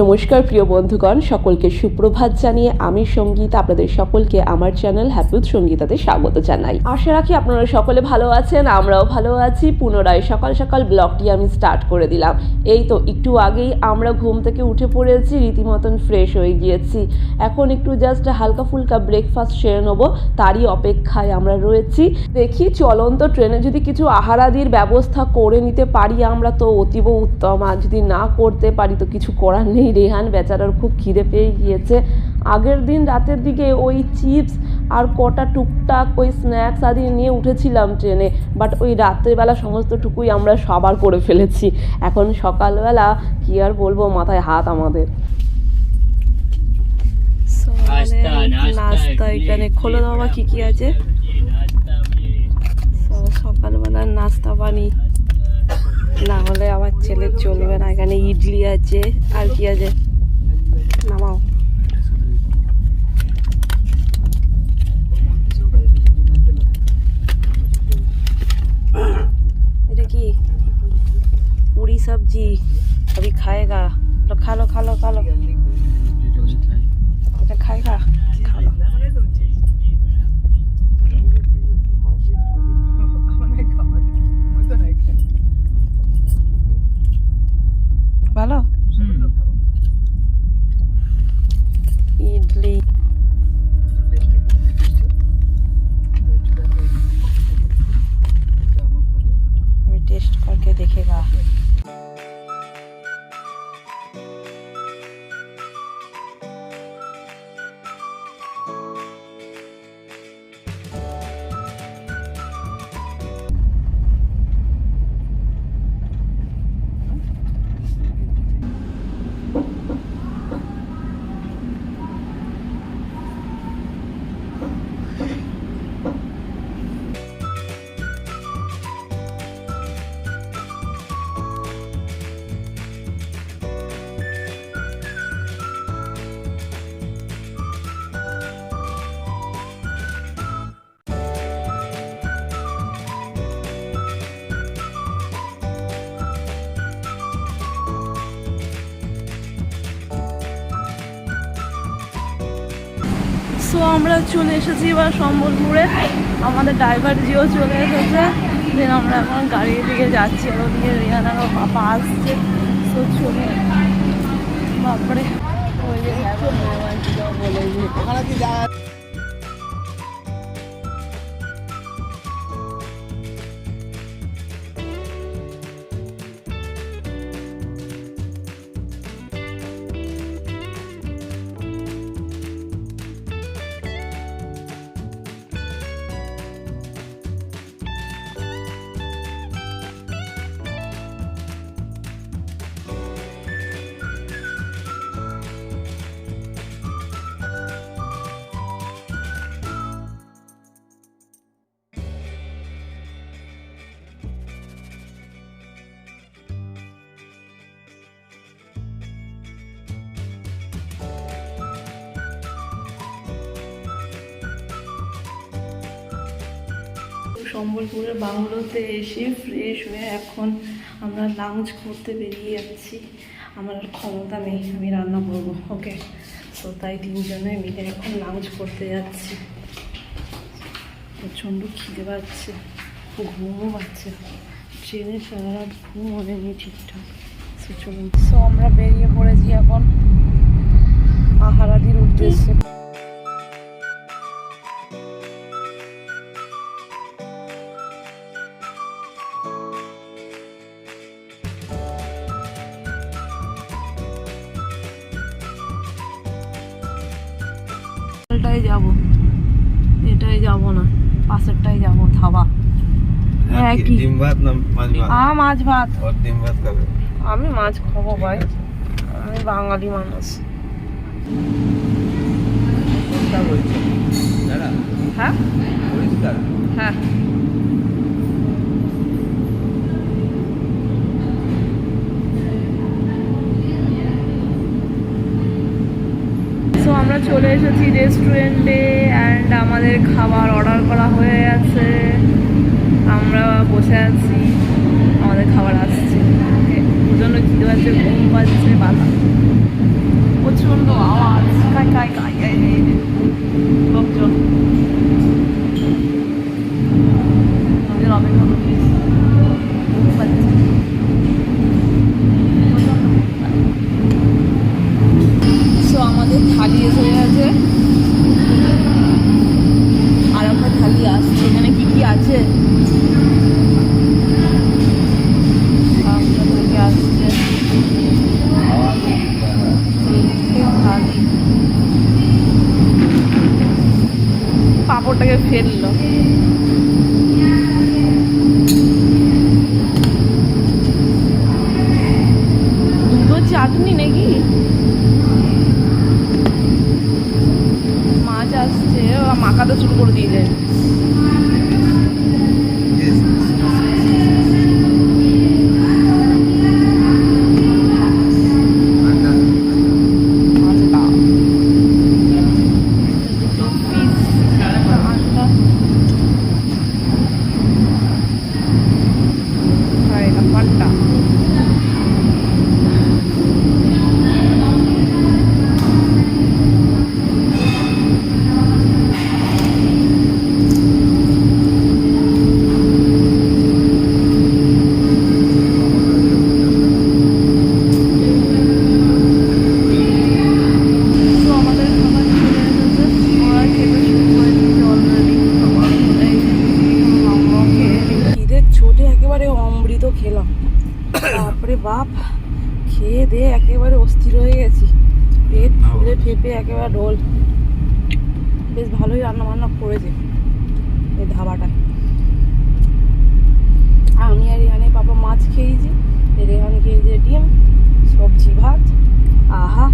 নমস্কার প্রিয় বন্ধুগণ, সকলকে সুপ্রভাত জানিয়ে আমি সংগীত, আপনাদের সকলকে আমার চ্যানেল হ্যাপিউথ সঙ্গীতাতে স্বাগত জানাই। আশা রাখি আপনারা সকলে ভালো আছেন, আমরাও ভালো আছি। পুনরায় সকাল সকাল ব্লগটি আমি স্টার্ট করে দিলাম। এই তো একটু আগেই আমরা ঘুম থেকে উঠে পড়েছি, রীতিমতন ফ্রেশ হয়ে গিয়েছি। এখন একটু জাস্ট হালকা ফুলকা ব্রেকফাস্ট সেরে নেব, তারই অপেক্ষায় আমরা রয়েছি। দেখি চলন্ত ট্রেনে যদি কিছু আহারাদির ব্যবস্থা করে নিতে পারি আমরা তো অতীব উত্তম, আর যদি না করতে পারি তো কিছু করার নেই। রেহান বেচারার খুব খিদে পেয়ে গিয়েছে। আগের দিন রাতের দিকে ওই চিপস আর কটা টুকটাক ওই স্ন্যাক্স আদি নিয়ে উঠেছিলাম ট্রেনে বাট ওই রাত্রেবেলা সমস্তটুকুই আমরা সবার করে ফেলেছি। এখন সকালবেলা কি আর বলব মাথায় হাত আমাদের। নাস্তা, নাস্তা, এখানে খোলো দাও বা কি কি আছে? সকালবেলার নাস্তা বানি না হলে আমার ছেলে চলবে না। এখানে ইডলি আছে, আর কি আছে? নামাও। এটা কি? পুরি সবজি? अभी খায়গা? খালো খালো लो এটা খায়গা? খা সো আমরা চলে এসেছি এবার সম্বলপুরে। আমাদের ড্রাইভার জিও চলে এসেছে। দেন আমরা এখন গাড়ির দিকে যাচ্ছি। আর ওদিকে রিহানারও পাপা আসছে। সো চলে বাপরে। ওই যে বলে সম্বলপুরের বাংলোতে এসে ফ্রেশ হয়ে এখন আমরা লাঞ্চ করতে বেরিয়ে যাচ্ছি। আমার ক্ষমতা নেই, আমি রান্না করব ওকে তো তাই তিনজনে মিলে এখন লাঞ্চ করতে যাচ্ছি। প্রচণ্ড খিদে পাচ্ছে, ঘুমও পাচ্ছে ট্রেনে সারা রাত ঘুম হয়নি ঠিকঠাক। সো চলুন। সো আমরা বেরিয়ে পড়েছি এখন আহারাদির উদ্দেশ্যে। এটাই যাব। এটাই যাব না। পাশেরটাই যাব থাবা। হ্যাঁ কি? ডিম ভাত না মাছ ভাত? আ মাছ ভাত। আর ডিম ভাত খাবে। আমি মাছ খাব ভাই। আমি বাঙালি মানুষ। হ্যাঁ? হ্যাঁ সো আমরা চলে এসেছি রেস্টুরেন্টে অ্যান্ড আমাদের খাবার অর্ডার করা হয়ে গেছে। আমরা বসে আছি, আমাদের খাবার আসছে। প্রচণ্ড খিদে পাচ্ছে ঘুম পাচ্ছে বাধা ফেলল। দুটো চাটনি নাকি? মাছ আসছে মাখাতে শুরু করে দিয়েছে আন্ডা দুটো পিস আন্ডা আর এটা পান্টা তো আমাদের খাবার চলে এসেছে ওরা খেতে শুরু করে দিয়েছে অলরেডি আমরাও খেয়ে নিই। খিদের ছোটে একেবারে অমৃত খেলাম তারপরে বাপ খেয়ে দিয়ে একেবারে অস্থির হয়ে গেছি পেট ফেপে একেবারে ঢোল বেশ ভালোই রান্না বান্না করেছে এই ধাবাটায়। আর আমি আর এখানে বাবা মাছ খেয়েছি এখানে খেয়েছে ডিম, সবজি, ভাত। আহা,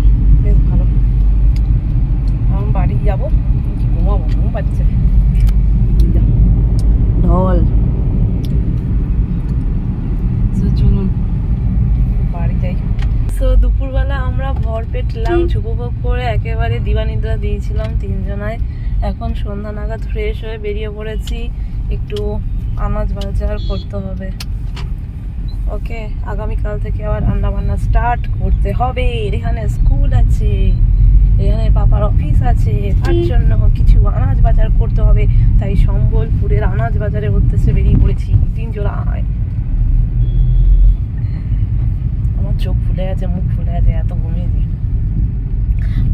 বেশ ভালো। আমি বাড়ি যাব ঘুমাবো, ঘুম পাচ্ছে। ঢল So, চলুন বাড়ি যাই সো দুপুরবেলা আমরা ভরপেট লাঞ্চ উপভোগ করে একেবারে দিবানিদ্রা দিয়েছিলাম তিনজনায়। এখন সন্ধ্যা নাগাদ ফ্রেশ হয়ে বেরিয়ে পড়েছি একটু আনাজ বাজার করতে হবে। ওকে আগামীকাল থেকে আবার রান্না বান্না স্টার্ট করতে হবে। এখানে স্কুল আছে এখানে পাপার অফিস আছে তার জন্য কিছু আনাজ বাজার করতে হবে। তাই সম্বলপুরের আনাজ বাজারে উদ্দেশ্যে বেরিয়ে পড়েছি তিন জোড়ায় আমার ফুলে গেছে মুখ ফুলে গেছে এত ঘুমিয়েছি।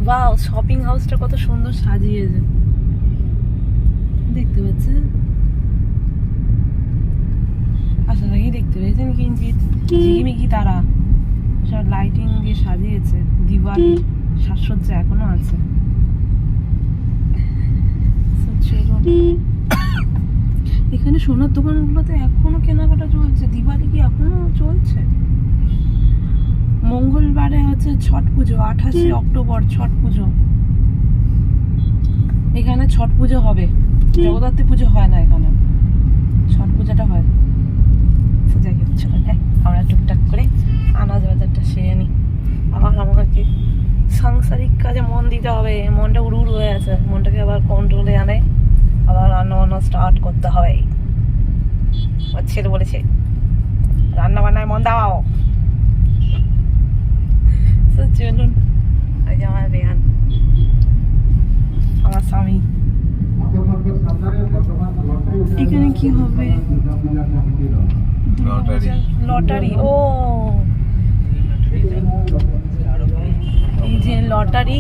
বাও শপিং হাউসটা কত সুন্দর সাজিয়েছে। দেখতে পাচ্ছেন? দেখতে পেয়েছেন কিঞ্চিত ঝিকিমিকি তারা। সব লাইটিং দিয়ে সাজিয়েছে। দিওয়ালি সাজসজ্জা এখনও আছে। এখানে সোনার দোকানগুলোতে এখনও কেনাকাটা চলছে। দিওয়ালি কি এখনও চলছে? মঙ্গলবারে হচ্ছে ছট পুজো আঠাশে অক্টোবর ছট পুজো। এখানে ছট পুজো হবে। জগদ্ধাত্রী পুজো হয় না এখানে। ছট পূজাটা হয়। যাই হোক হ্যাঁ আমরা টুকটাক করে আনাজ বাজারটা সেরে নিই। আবার আমাকে সাংসারিক কাজে মন দিতে হবে। মনটা উড়ু উড়ু হয়ে আছে। মনটাকে আবার কন্ট্রোলে আনে। আবার রান্না বান্না স্টার্ট করতে হবে ছেলে বলেছে রান্না বান্নায় মন দাও। চলুন আজ আমার রেহান আমার স্বামী এখানে কি হবে লটারি। লটারি ও এই যে লটারি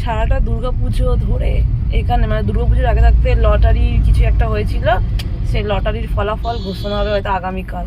সারাটা দুর্গাপুজো ধরে এখানে মানে দুর্গাপুজোর আগে থাকতে লটারি কিছু একটা হয়েছিল সেই লটারির ফলাফল ঘোষণা হবে হয়তো আগামীকাল।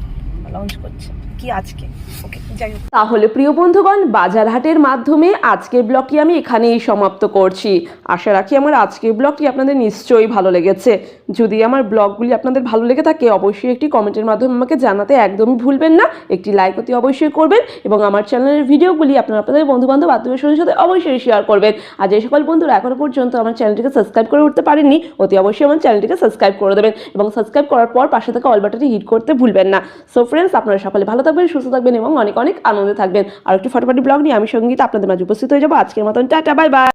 লঞ্চ করছে। কি আজকে? ওকে যাই হোক। তাহলে প্রিয় বন্ধুগণ, বাজারহাটের মাধ্যমে আজকের ব্লগটি আমি এখানেই সমাপ্ত করছি। আশা রাখি আমার আজকের ব্লগটি আপনাদের নিশ্চয়ই ভালো লেগেছে। যদি আমার ব্লগগুলি আপনাদের ভালো লেগে থাকে, অবশ্যই একটি কমেন্টের মাধ্যমে আমাকে জানাতে একদমই ভুলবেন না। একটি লাইক অতি অবশ্যই করবেন এবং আমার চ্যানেলের ভিডিওগুলি আপনারা আপনাদের বন্ধুবান্ধব স্বজনের সাথে অবশ্যই শেয়ার করবেন। আর যে সকল বন্ধুরা এখনও পর্যন্ত আমার চ্যানেলটিকে সাবস্ক্রাইব করে উঠতে পারেননি, অতি অবশ্যই আমার চ্যানেলটিকে সাবস্ক্রাইব করে দেবেন এবং সাবস্ক্রাইব করার পর পাশে থাকা অল বাটনটি হিট করতে ভুলবেন না। সো ফ্রেন্ডস আপনারা সকলে ভালো থাকবেন, সুস্থ থাকবেন এবং অনেক অনেক আনন্দে থাকবেন। আর একটি ফটোফাটি ব্লগ নিয়ে আমি সংগীত, আপনাদের মাঝে উপস্থিত হয়ে যাব। আজকের মতন, টাটা বাই বাই